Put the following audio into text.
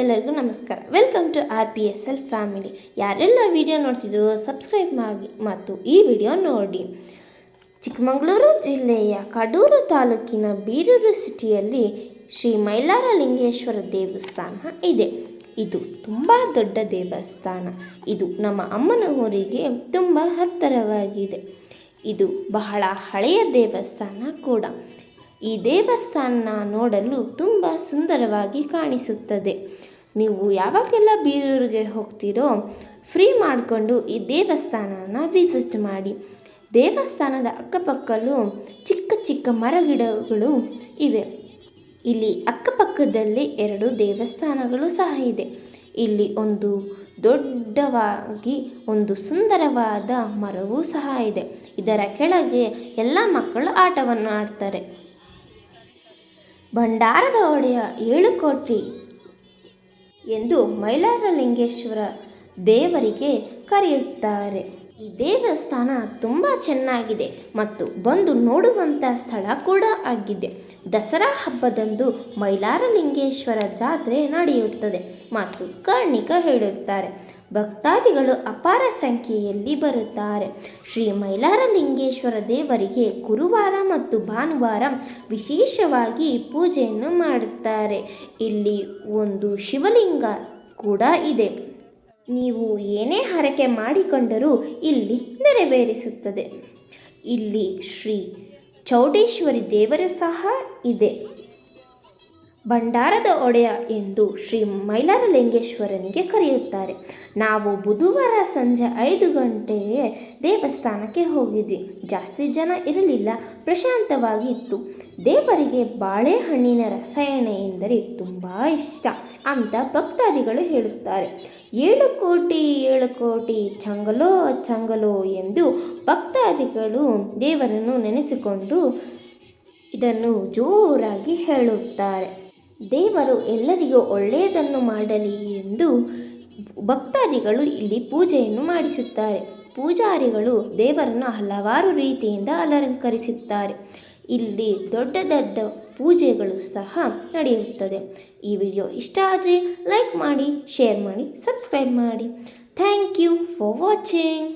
ಎಲ್ಲರಿಗೂ ನಮಸ್ಕಾರ. Welcome to R P S L family ಯಾರೆಲ್ಲ ವಿಡಿಯೋ ನೋಡ್ತಿದ್ರು ಸಬ್ಸ್ಕ್ರೈಬ್ ಮಾಡಿ ಮತ್ತು ಈ ವಿಡಿಯೋ ನೋಡಿ. ಚಿಕ್ಕಮಗಳೂರು ಜಿಲ್ಲೆಯ ಕಡೂರು ತಾಲೂಕಿನ ಬೀರೂರು ಸಿಟಿಯಲ್ಲಿ ಶ್ರೀ ಮೈಲಾರ ಲಿಂಗೇಶ್ವರ ದೇವಸ್ಥಾನ ಇದೆ. ಇದು ತುಂಬ ದೊಡ್ಡ ದೇವಸ್ಥಾನ. ಇದು ನಮ್ಮ ಅಮ್ಮನ ಊರಿಗೆ ತುಂಬ ಹತ್ತಿರವಾಗಿದೆ. ಇದು ಬಹಳ ಹಳೆಯ ದೇವಸ್ಥಾನ ಕೂಡ. ಈ ದೇವಸ್ಥಾನ ನೋಡಲು ತುಂಬ ಸುಂದರವಾಗಿ ಕಾಣಿಸುತ್ತದೆ. ನೀವು ಯಾವಾಗೆಲ್ಲ ಬೀರೂರಿಗೆ ಹೋಗ್ತೀರೋ ಫ್ರೀ ಮಾಡಿಕೊಂಡು ಈ ದೇವಸ್ಥಾನನ ವಿಸಿಟ್ ಮಾಡಿ. ದೇವಸ್ಥಾನದ ಅಕ್ಕಪಕ್ಕಲು ಚಿಕ್ಕ ಚಿಕ್ಕ ಮರಗಿಡಗಳು ಇವೆ. ಇಲ್ಲಿ ಅಕ್ಕಪಕ್ಕದಲ್ಲಿ ಎರಡು ದೇವಸ್ಥಾನಗಳು ಸಹ ಇದೆ. ಇಲ್ಲಿ ಒಂದು ದೊಡ್ಡವಾಗಿ ಒಂದು ಸುಂದರವಾದ ಮರವೂ ಸಹ ಇದೆ. ಇದರ ಕೆಳಗೆ ಎಲ್ಲ ಮಕ್ಕಳು ಆಟವನ್ನು ಆಡ್ತಾರೆ ಭಂಡಾರದ ಒಡೆಯ ಏಳು ಕೋಟಿ ಎಂದು ಮೈಲಾರಲಿಂಗೇಶ್ವರ ದೇವರಿಗೆ ಕರೆಯುತ್ತಾರೆ. ಈ ದೇವಸ್ಥಾನ ತುಂಬ ಚೆನ್ನಾಗಿದೆ ಮತ್ತು ಬಂದು ನೋಡುವಂಥ ಸ್ಥಳ ಕೂಡ ಆಗಿದೆ. ದಸರಾ ಹಬ್ಬದಂದು ಮೈಲಾರಲಿಂಗೇಶ್ವರ ಜಾತ್ರೆ ನಡೆಯುತ್ತದೆ ಮತ್ತು ಕರ್ಣಿಕ ಹೇಳುತ್ತಾರೆ. ಭಕ್ತಾದಿಗಳು ಅಪಾರ ಸಂಖ್ಯೆಯಲ್ಲಿ ಬರುತ್ತಾರೆ. ಶ್ರೀ ಮೈಲಾರಲಿಂಗೇಶ್ವರ ದೇವರಿಗೆ ಗುರುವಾರ ಮತ್ತು ಭಾನುವಾರ ವಿಶೇಷವಾಗಿ ಪೂಜೆಯನ್ನು ಮಾಡುತ್ತಾರೆ. ಇಲ್ಲಿ ಒಂದು ಶಿವಲಿಂಗ ಕೂಡ ಇದೆ. ನೀವು ಏನೇ ಹರಕೆ ಮಾಡಿಕೊಂಡರೂ ಇಲ್ಲಿ ನೆರವೇರಿಸುತ್ತದೆ. ಇಲ್ಲಿ ಶ್ರೀ ಚೌಡೇಶ್ವರಿ ದೇವರು ಸಹ ಇದೆ. ಭಂಡಾರದ ಒಡೆಯ ಎಂದು ಶ್ರೀ ಮೈಲಾರಲಿಂಗೇಶ್ವರನಿಗೆ ಕರೆಯುತ್ತಾರೆ. ನಾವು ಬುಧವಾರ ಸಂಜೆ ಐದು ಗಂಟೆಗೆ ದೇವಸ್ಥಾನಕ್ಕೆ ಹೋಗಿದ್ವಿ. ಜಾಸ್ತಿ ಜನ ಇರಲಿಲ್ಲ. ಪ್ರಶಾಂತವಾಗಿ ಇತ್ತು. ದೇವರಿಗೆ ಬಾಳೆಹಣ್ಣಿನ ರಸಾಯನ ಎಂದರೆ ತುಂಬ ಇಷ್ಟ ಅಂತ ಭಕ್ತಾದಿಗಳು ಹೇಳುತ್ತಾರೆ. ಏಳು ಕೋಟಿ ಏಳು ಕೋಟಿ, ಚಂಗಲೋ ಚಂಗಲೋ ಎಂದು ಭಕ್ತಾದಿಗಳು ದೇವರನ್ನು ನೆನೆಸಿಕೊಂಡು ಇದನ್ನು ಜೋರಾಗಿ ಹೇಳುತ್ತಾರೆ. ದೇವರು ಎಲ್ಲರಿಗೂ ಒಳ್ಳೆಯದನ್ನು ಮಾಡಲಿ ಎಂದು ಭಕ್ತಾದಿಗಳು ಇಲ್ಲಿ ಪೂಜೆಯನ್ನು ಮಾಡಿಸುತ್ತಾರೆ. ಪೂಜಾರಿಗಳು ದೇವರನ್ನು ಹಲವಾರು ರೀತಿಯಿಂದ ಅಲಂಕರಿಸುತ್ತಾರೆ. ಇಲ್ಲಿ ದೊಡ್ಡ ದೊಡ್ಡ ಪೂಜೆಗಳು ಸಹ ನಡೆಯುತ್ತದೆ. ಈ ವಿಡಿಯೋ ಇಷ್ಟ ಆದರೆ ಲೈಕ್ ಮಾಡಿ, ಶೇರ್ ಮಾಡಿ, ಸಬ್ಸ್ಕ್ರೈಬ್ ಮಾಡಿ. Thank you for watching.